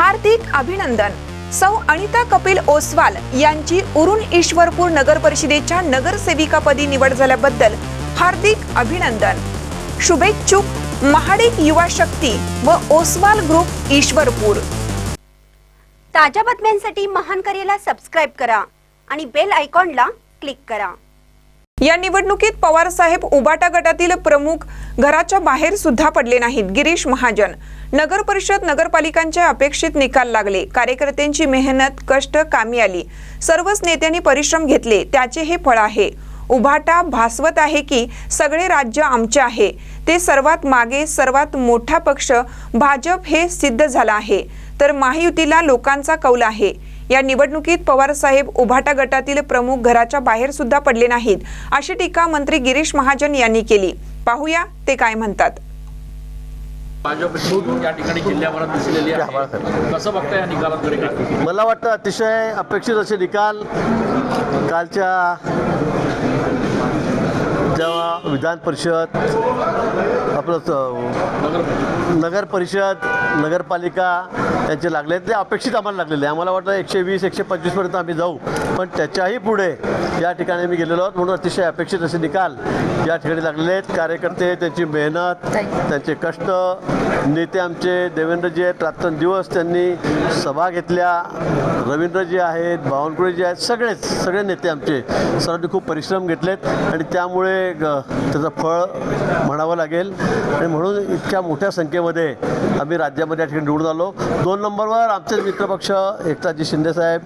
हार्दिक अभिनंदन. सौ अनिता कपिल ओसवाल यांची उरुण ईश्वरपूर नगर परिषदेच्या नगरसेविकापदी निवड झाल्याबद्दल हार्दिक अभिनंदन. शुभेच्छुक महाडिक युवा शक्ती व ओसवाल ग्रुप ईश्वरपूर. ताज्या बातम्यांसाठी महान करेला सबस्क्राईब करा आणि बेल आयकॉनला क्लिक करा. या निवडणुकीत पवार साहेब उबाटा गटातील प्रमुख घराच्या बाहेर सुद्धा पडले नाहीत. गिरीश महाजन नगर परिषद नगरपालिकांचे अपेक्षित निकाल लागले. कार्यकर्त्यांची मेहनत कष्ट कामी आली. सर्वच नेत्यांनी परिश्रम घेतले. त्याचे हे फळ आहे. उभाटा भासवत आहे की सगळे राज्य आमचे आहे. ते सर्वात मागे सर्वात मोठा पक्ष भाजप हे सिद्ध झाला आहे. तर महायुतीला लोकांचा कौल आहे. या निवडणुकीत पवार साहेब उभाटा गटातील प्रमुख घराच्या बाहेर सुद्धा पडले नाहीत अशी टीका मंत्री गिरीश महाजन यांनी केली. पाहूया ते काय म्हणतात. भाजपची या ठिकाणी जिल्ह्याभरात दिसलेली आहे. कसं बघता या निकालाकडे काय? मला वाटतं अतिशय अपेक्षित असे निकाल कालच्या जेव्हा विधान परिषद आपलं नगर परिषद नगरपालिका यांचे लागले ते अपेक्षित आम्हाला लागलेले आहे आम्हाला वाटतं एकशे वीस एकशे पंचवीसपर्यंत आम्ही जाऊ. पण त्याच्याही पुढे या ठिकाणी आम्ही गेलेलो आहोत म्हणून अतिशय अपेक्षित असे निकाल या ठिकाणी लागलेले आहेत. कार्यकर्ते त्यांची मेहनत त्यांचे कष्ट नेते आमचे देवेंद्रजी आहेत. रात्रंदिवस त्यांनी सभा घेतल्या. रवींद्रजी आहेत बावनकुळेजी आहेत. सगळेच सगळे नेते आमचे सर्वांनी खूप परिश्रम घेतलेत. आणि त्यामुळे त्याचं फळ म्हणावं लागेल. आणि म्हणून इतक्या मोठ्या संख्येमध्ये आम्ही राज्यामध्ये या ठिकाणी निवडून आलो. दोन नंबरवर आमचे मित्रपक्ष एकनाथजी शिंदेसाहेब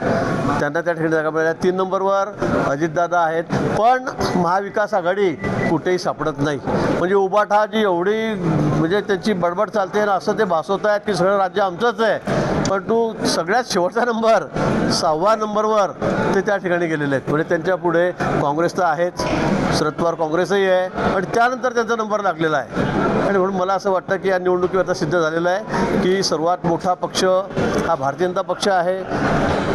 त्यांना त्या ठिकाणी जागा मिळाल्या. तीन नंबरवर अजितदादा आहेत. पण महाविकास आघाडी कुठेही सापडत नाही. म्हणजे उबाठा जी एवढी म्हणजे त्यांची बडबड चालते ना असं ते भासवत आहेत की सगळं राज्य आमचंच आहे. परंतु सगळ्यात शेवटचा नंबर सहावा नंबरवर ते त्या ठिकाणी गेलेले आहेत. म्हणजे त्यांच्या पुढे काँग्रेस तर आहेच शरद पवार काँग्रेसही आहे आणि त्यानंतर त्यांचा नंबर लागलेला आहे. आणि म्हणून मला असं वाटतं की या निवडणुकीवर आता सिद्ध झालेलं आहे की सर्वात मोठा पक्ष हा भारतीय जनता पक्ष आहे.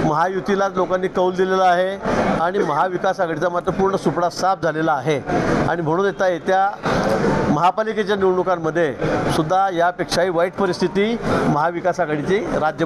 महायुतीला लोकांनी कौल दिलेला आहे आणि महाविकास आघाडीचा मात्र पूर्ण सुपडा साफ झालेला आहे. आणि म्हणून येता येत्या महापालिकेच्या निवडणुकांमध्ये सुद्धा यापेक्षाही वाईट परिस्थिती महाविकास आघाडीची राज्य